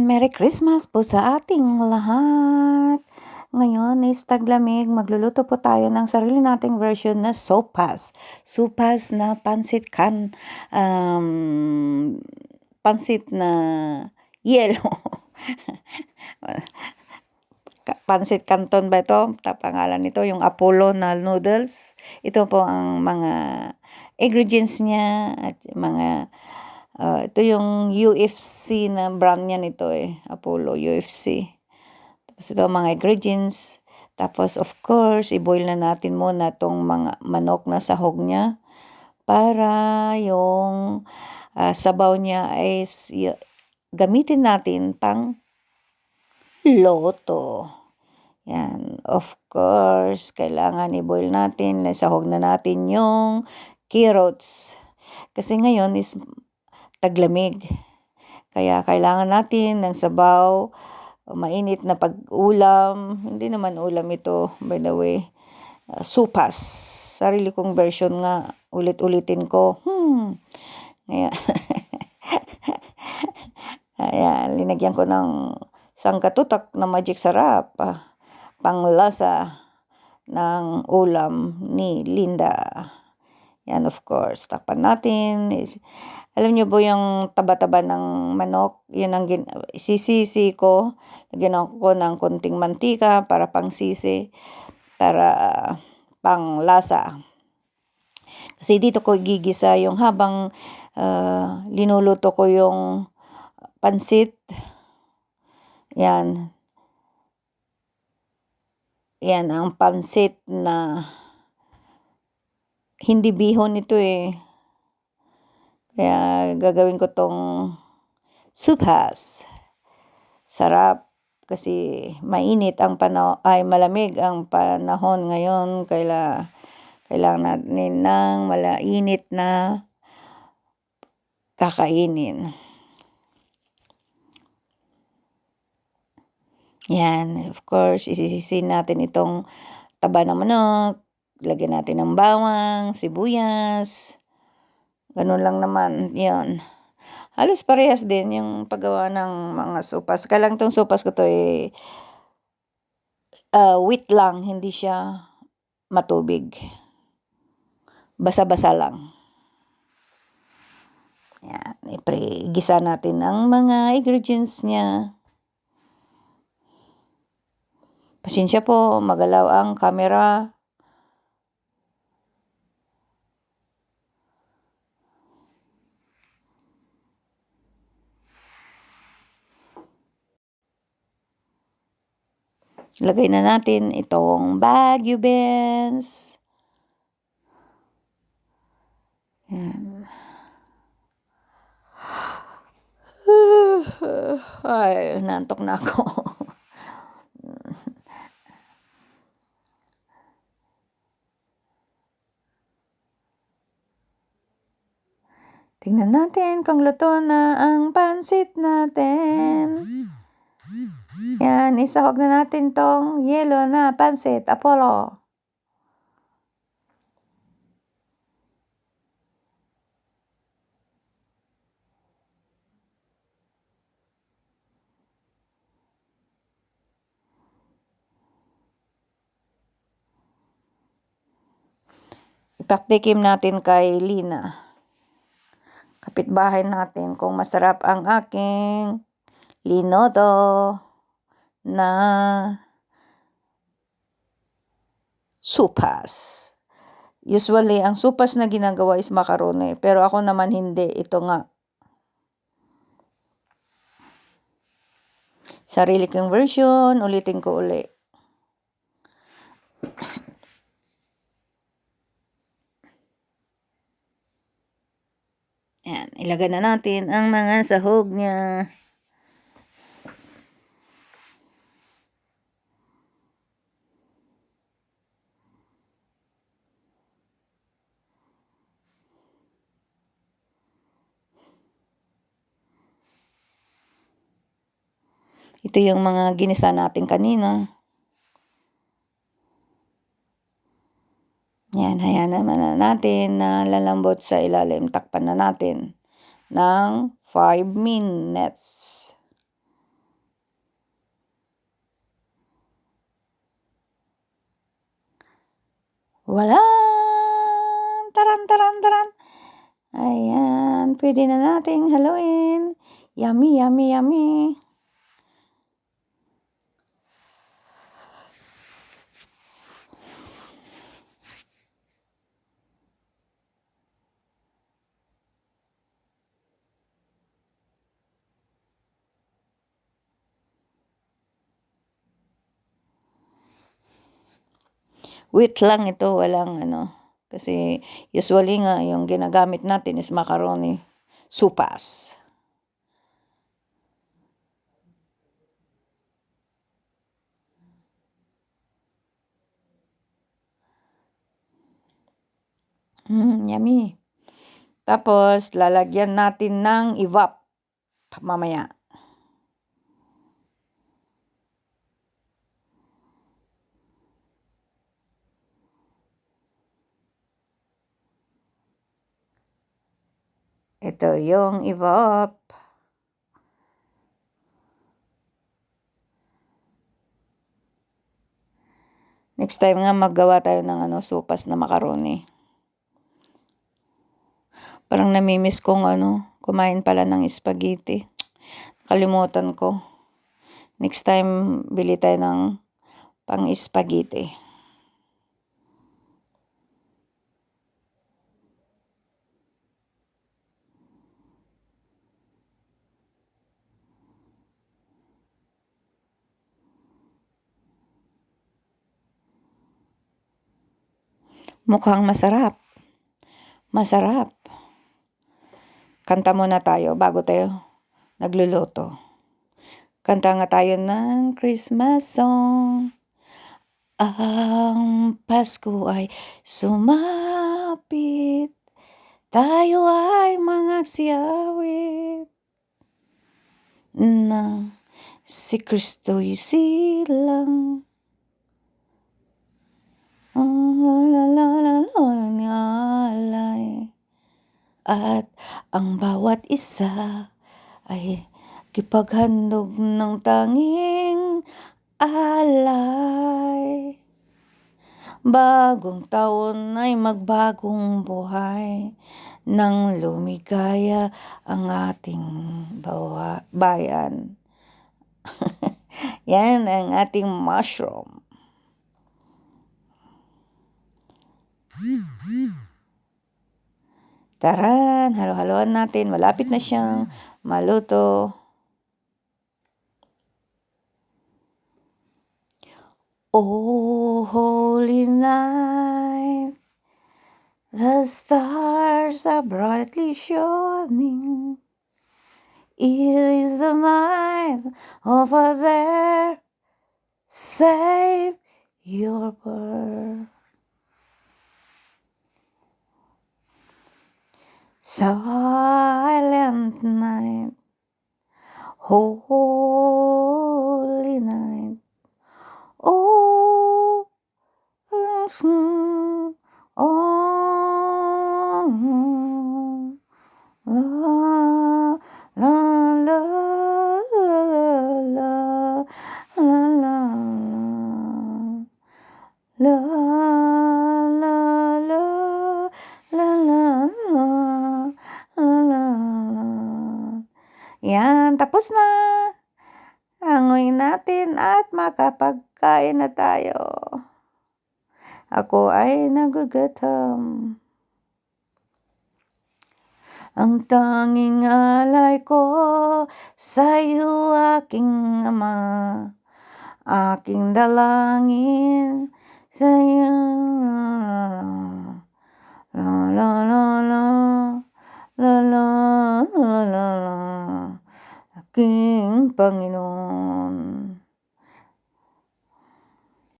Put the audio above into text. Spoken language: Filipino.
Ayan, Merry Christmas po sa ating lahat. Ngayon is taglamig, magluluto po tayo ng sarili nating version na sopas. Sopas na pansit kan, um, pansit na yellow. pansit canton ba ito? Pangalan nito, yung Apollo na noodles. Ito po ang mga ingredients niya at mga Uh, ito yung UFC na brand niya nito eh. Apollo UFC. Tapos ito mga ingredients. Tapos of course, i-boil na natin muna tong mga manok na sahog niya para yung uh, sabaw niya ay gamitin natin pang loto. Yan. Of course, kailangan i-boil natin. Sahog na natin yung carrots. Kasi ngayon is taglamig. Kaya kailangan natin ng sabaw, mainit na pag-ulam. Hindi naman ulam ito, by the way. Uh, supas. Sarili kong version nga, ulit-ulitin ko. Hmm. Ngayon. Ayan, linagyan ko ng sangkatutak na magic sarap. Ah, panglasa ng ulam ni Linda. Yan, of course. Takpan natin. Alam niyo po yung taba-taba ng manok, yun ang gin- sisisi ko. Lagyan ko ng konting mantika para pang sisi, para pang lasa. Kasi dito ko gigisa yung habang uh, linuluto ko yung pansit. Yan. Yan ang pansit na hindi bihon ito eh. Kaya gagawin ko tong supas. Sarap kasi mainit ang panahon, ay malamig ang panahon ngayon. Kaila, kailangan natin ng malainit na kakainin. Yan, of course, isisisin natin itong taba ng manok. Lagyan natin ng bawang, sibuyas, Ganun lang naman, yun. Halos parehas din yung paggawa ng mga sopas. Kaya lang itong sopas ko to eh, uh, wheat lang, hindi siya matubig. Basa-basa lang. Yan, ipre, gisa natin ang mga ingredients niya. Pasensya po, magalaw ang camera. Lagay na natin itong Baguio beans. Yan. Ay, nantok na ako. Tingnan natin kung luto na ang pansit natin. Yan, isahog na natin tong yellow na pansit, Apollo. Ipaktikim natin kay Lina. Kapitbahay natin kung masarap ang aking linoto na supas. Usually, ang supas na ginagawa is macaroni. Pero ako naman hindi. Ito nga. Sarili kong version. Ulitin ko uli. Yan. Ilagay na natin ang mga sahog niya. Ito yung mga ginisa natin kanina. Yan, hayaan naman na natin na lalambot sa ilalim. Takpan na natin ng 5 minutes. Walang! Taran, taran, taran! Ayan, pwede na nating haluin. Yummy, yummy, yummy. Wheat lang ito, walang ano. Kasi usually nga yung ginagamit natin is macaroni. Supas. Mm, yummy. Tapos, lalagyan natin ng evap mamaya. Ito yung evap. Next time nga maggawa tayo ng ano, supas na macaroni. Parang namimiss kong ano, kumain pala ng spaghetti. Kalimutan ko. Next time, bili tayo ng pang Mukhang masarap. Masarap. Kanta muna tayo bago tayo nagluluto. Kanta nga tayo ng Christmas song. Ang Pasko ay sumapit. Tayo ay mga siyawit. Na si Kristo'y silang. At ang bawat isa ay kipaghandog ng tanging alay. Bagong taon ay magbagong buhay nang lumigaya ang ating bawa, bayan. Yan ang ating mushroom. Taran, halo-haloan natin. Malapit na siyang maluto. Oh, holy night, the stars are brightly shining. It is the night of a Save your birth. Silent night, holy night. Oh, oh, Yan, tapos na. Hangoy natin at makapagkain na tayo. Ako ay nagugutom. Ang tanging alay ko sa iyo aking ama. Aking dalangin sa iyo. La la la la. La la la la la. king, Panginoon.